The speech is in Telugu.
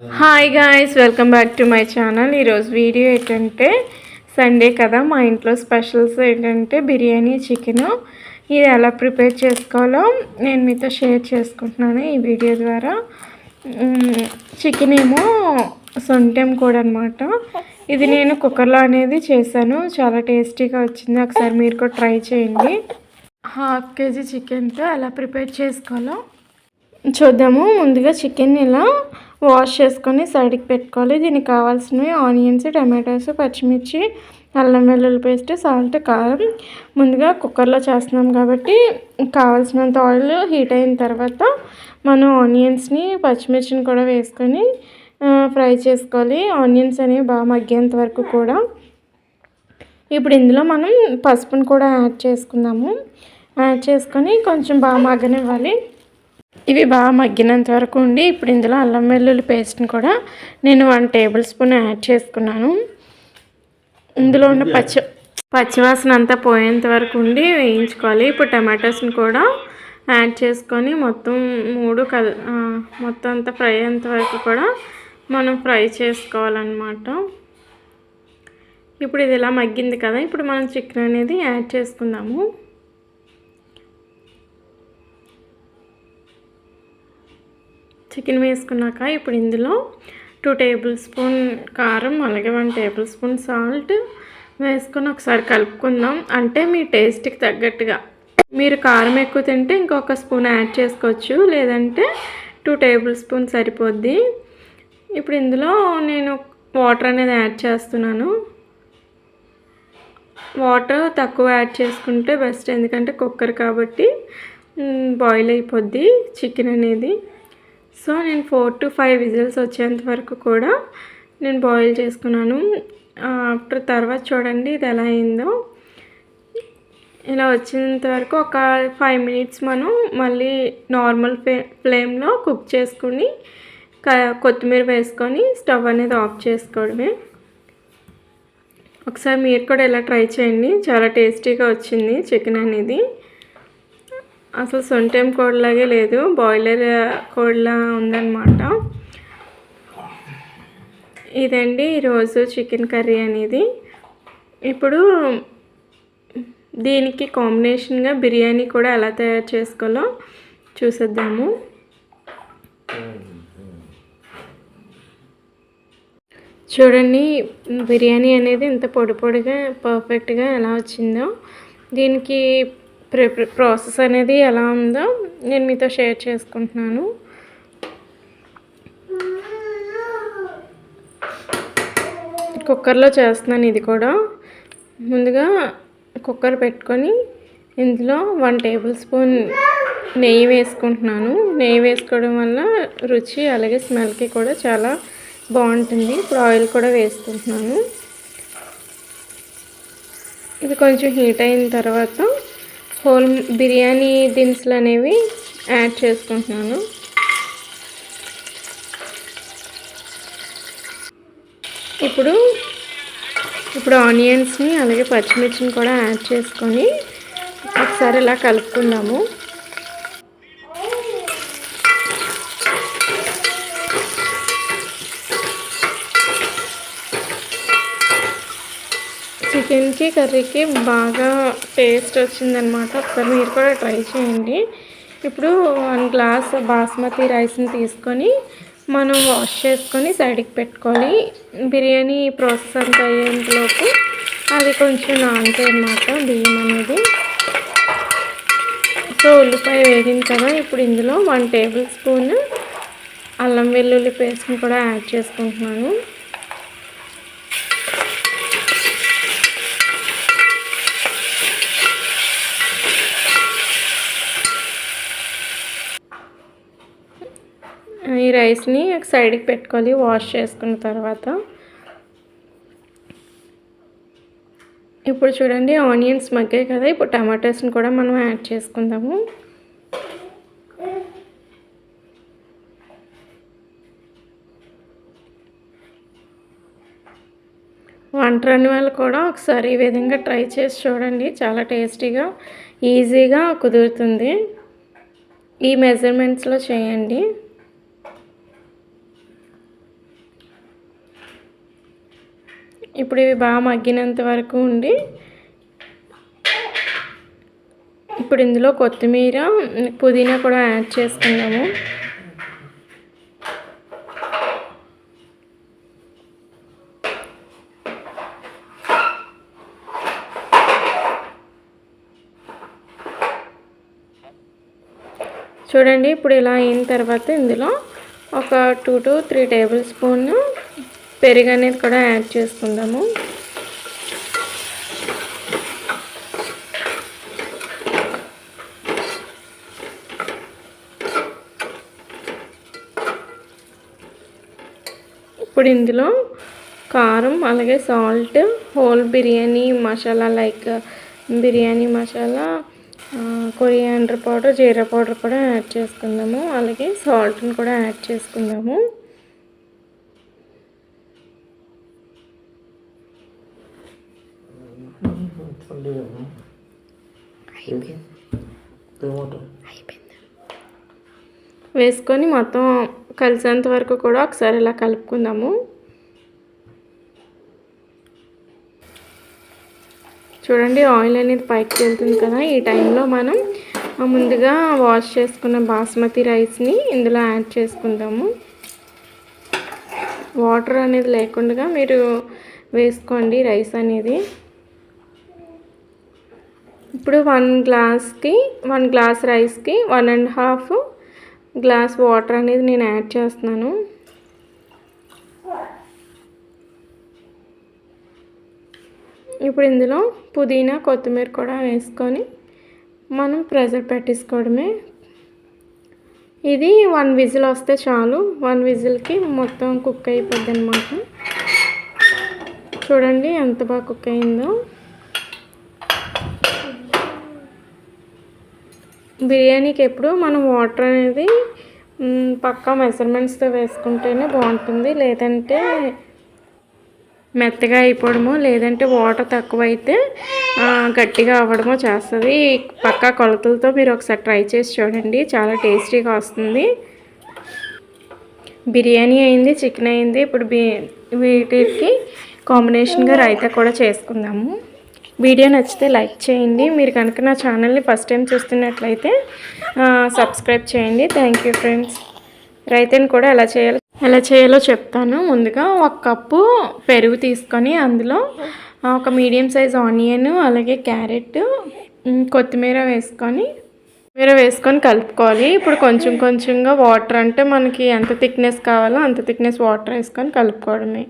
Hi guys welcome back to my channel ఈరోజు వీడియో ఏంటంటే సండే కదా మా ఇంట్లో స్పెషల్స్ ఏంటంటే బిర్యానీ చికెను ఇది ఎలా ప్రిపేర్ చేసుకోవాలో నేను మీతో షేర్ చేసుకుంటున్నాను ఈ వీడియో ద్వారా. చికెన్ ఏమో సొంటెం కూడా అనమాట ఇది నేను కుక్కర్లో అనేది చేశాను. చాలా టేస్టీగా వచ్చింది. ఒకసారి మీరు కూడా ట్రై చేయండి. హాఫ్ కేజీ చికెన్తో ఎలా ప్రిపేర్ చేసుకోవాలో చూద్దాము. ముందుగా చికెన్ ఇలా వాష్ చేసుకొని సైడ్కి పెట్టుకోవాలి. దీనికి కావాల్సినవి ఆనియన్స్ టమాటోస్ పచ్చిమిర్చి అల్లం వెల్లుల్లి పేస్ట్ సాల్ట్ కారం. ముందుగా కుక్కర్లో చేస్తున్నాం కాబట్టి కావాల్సినంత ఆయిల్ హీట్ అయిన తర్వాత మనం ఆనియన్స్ని పచ్చిమిర్చిని కూడా వేసుకొని ఫ్రై చేసుకోవాలి. ఆనియన్స్ అనేవి బాగా మగ్గేంత వరకు కూడా. ఇప్పుడు ఇందులో మనం పసుపును కూడా యాడ్ చేసుకుందాము. యాడ్ చేసుకొని కొంచెం బాగా మగ్గనివ్వాలి. ఇవి బాగా మగ్గినంత వరకు ఉండి ఇప్పుడు ఇందులో అల్లం వెల్లుల్లి పేస్ట్ని కూడా నేను వన్ టేబుల్ స్పూన్ యాడ్ చేసుకున్నాను. ఇందులో ఉన్న పచ్చ పచ్చివాసన అంతా పోయేంత వరకు ఉండి వేయించుకోవాలి. ఇప్పుడు టమాటోస్ని కూడా యాడ్ చేసుకొని మొత్తం మూడు కల్ మొత్తం అంతా ఫ్రై అయ్యేంత వరకు కూడా మనం ఫ్రై చేసుకోవాలన్నమాట. ఇప్పుడు ఇది ఇలా మగ్గింది కదా ఇప్పుడు మనం చికెన్ అనేది యాడ్ చేసుకుందాము. చికెన్ వేసుకున్నాక ఇప్పుడు ఇందులో టూ టేబుల్ స్పూన్ కారం అలాగే వన్ టేబుల్ స్పూన్ సాల్ట్ వేసుకొని ఒకసారి కలుపుకుందాం. అంటే మీ టేస్ట్కి తగ్గట్టుగా. మీరు కారం ఎక్కువ తింటే ఇంకొక స్పూన్ యాడ్ చేసుకోవచ్చు. లేదంటే టూ టేబుల్ స్పూన్ సరిపోద్ది. ఇప్పుడు ఇందులో నేను వాటర్ అనేది యాడ్ చేస్తున్నాను. వాటర్ తక్కువ యాడ్ చేసుకుంటే బెస్ట్ ఎందుకంటే కుక్కర్ కాబట్టి బాయిల్ అయిపోద్ది చికెన్ అనేది. సో నేను ఫోర్ టు ఫైవ్ విజిల్స్ వచ్చేంత వరకు కూడా నేను బాయిల్ చేసుకున్నాను. ఆఫ్టర్ తర్వాత చూడండి ఇది ఎలా అయిందో. ఇలా వచ్చేంత వరకు ఒక ఫైవ్ మినిట్స్ మనం మళ్ళీ నార్మల్ ఫ్లే ఫ్లేమ్లో కుక్ చేసుకుని కొత్తిమీర వేసుకొని స్టవ్ అనేది ఆఫ్ చేసుకోవడమే. ఒకసారి మీరు కూడా ఇలా ట్రై చేయండి. చాలా టేస్టీగా వచ్చింది చికెన్ అనేది. అసలు సొంటేం కోడిలాగే లేదు. బాయిలర్ కోడిలా ఉందన్నమాట. ఇదండి ఈరోజు చికెన్ కర్రీ అనేది. ఇప్పుడు దీనికి కాంబినేషన్గా బిర్యానీ కూడా ఎలా తయారు చేసుకోవాలో చూసేద్దాము. చూడండి బిర్యానీ అనేది ఇంత పొడి పొడిగా పర్ఫెక్ట్గా ఎలా వచ్చిందో. దీనికి ప్రిప ప్రాసెస్ అనేది ఎలా ఉందో నేను మీతో షేర్ చేసుకుంటున్నాను. కుక్కర్లో చేస్తున్నాను ఇది కూడా. ముందుగా కుక్కర్ పెట్టుకొని ఇందులో వన్ టేబుల్ స్పూన్ నెయ్యి వేసుకుంటున్నాను. నెయ్యి వేసుకోవడం వల్ల రుచి అలాగే స్మెల్కి కూడా చాలా బాగుంటుంది. ఇప్పుడు ఆయిల్ కూడా వేసుకుంటున్నాను. ఇది కొంచెం హీట్ అయిన తర్వాత హోల్ బిర్యానీ దినుసులు అనేవి యాడ్ చేసుకుంటున్నాను. ఇప్పుడు ఇప్పుడు ఆనియన్స్ని అలాగే పచ్చిమిర్చిని కూడా యాడ్ చేసుకొని ఒకసారి ఇలా కలుపుకుందాము. చికెన్కి కర్రీకి బాగా టేస్ట్ వచ్చిందనమాట ఒకసారి మీరు కూడా ట్రై చేయండి. ఇప్పుడు వన్ గ్లాస్ బాస్మతి రైస్ని తీసుకొని మనం వాష్ చేసుకొని సైడ్కి పెట్టుకోవాలి. బిర్యానీ ప్రాసెస్ అంతా అయ్యేంతలోపు అది కొంచెం నానుతాయి అన్నమాట బియ్యం అనేది. సో ఉల్లిపాయ వేగింది కదా ఇప్పుడు ఇందులో వన్ టేబుల్ స్పూన్ అల్లం వెల్లుల్లి పేస్ట్ని కూడా యాడ్ చేసుకుంటున్నాను. ఈ రైస్ని సైడ్కి పెట్టుకోవాలి వాష్ చేసుకున్న తర్వాత ఇప్పుడు చూడండి ఆనియన్స్ మగ్గాయి కదా ఇప్పుడు టమాటోస్ని కూడా మనం యాడ్ చేసుకుందాము. వంట రాని వాళ్ళు కూడా ఒకసారి ఈ విధంగా ట్రై చేసి చూడండి చాలా టేస్టీగా ఈజీగా కుదురుతుంది. ఈ మెజర్మెంట్స్లో చేయండి. ఇప్పుడు ఇవి బాగా మగ్గినంత వరకు ఉండి ఇప్పుడు ఇందులో కొత్తిమీర పుదీనా కూడా యాడ్ చేసుకుందాము. చూడండి ఇప్పుడు ఇలా అయిన తర్వాత ఇందులో ఒక two to three tablespoon పెరుగు అనేది కూడా యాడ్ చేసుకుందాము. ఇప్పుడు ఇందులో కారం అలాగే salt whole biryani masala like biryani masala coriander powder jeera powder కూడా యాడ్ చేసుకుందాము. అలాగే సాల్ట్ని కూడా యాడ్ చేసుకుందాము. వేసుకొని మొత్తం కలిసేంత వరకు కూడా ఒకసారి ఇలా కలుపుకుందాము. చూడండి ఆయిల్ అనేది పైకి వెళ్తుంది కదా ఈ టైంలో మనం ముందుగా వాష్ చేసుకున్న బాస్మతి రైస్ని ఇందులో యాడ్ చేసుకుందాము. వాటర్ అనేది లేకుండా మీరు వేసుకోండి రైస్ అనేది. ఇప్పుడు వన్ గ్లాస్కి వన్ గ్లాస్ రైస్కి one and half glass water అనేది నేను యాడ్ చేస్తున్నాను. ఇప్పుడు ఇందులో పుదీనా కొత్తిమీర కూడా వేసుకొని మనం ప్రెజర్ పెట్టేసుకోవడమే. ఇది వన్ విజిల్ వస్తే చాలు. వన్ విజిల్కి మొత్తం కుక్ అయిపోద్ది అనమాట చూడండి ఎంత బాగా కుక్ అయిందో. బిర్యానీకి ఎప్పుడు మనం వాటర్ అనేది పక్కా మెజర్మెంట్స్తో వేసుకుంటేనే బాగుంటుంది. లేదంటే మెత్తగా అయిపోవడమో లేదంటే వాటర్ తక్కువైతే గట్టిగా అవ్వడమో చేస్తుంది. పక్కా కొలతలతో మీరు ఒకసారి ట్రై చేసి చూడండి. చాలా టేస్టీగా వస్తుంది. బిర్యానీ అయింది చికెన్ అయింది. ఇప్పుడు బి వీటికి కాంబినేషన్గా రైతా కూడా చేసుకుందాము. వీడియో నచ్చితే లైక్ చేయండి. మీరు కనుక నా ఛానల్ని ఫస్ట్ టైం చూస్తున్నట్లయితే సబ్స్క్రైబ్ చేయండి. Thank you friends. రైతాని కూడా ఎలా చేయాలో ఎలా చేయాలో చెప్తాను. ముందుగా ఒక కప్పు పెరుగు తీసుకొని అందులో ఒక మీడియం సైజ్ ఆనియన్ అలాగే క్యారెట్ కొత్తిమీర వేసుకొని కొత్తిమీర వేసుకొని కలుపుకోవాలి. ఇప్పుడు కొంచెం కొంచెంగా వాటర్ అంటే మనకి ఎంత థిక్నెస్ కావాలో అంత థిక్నెస్ వాటర్ వేసుకొని కలుపుకోవడమే.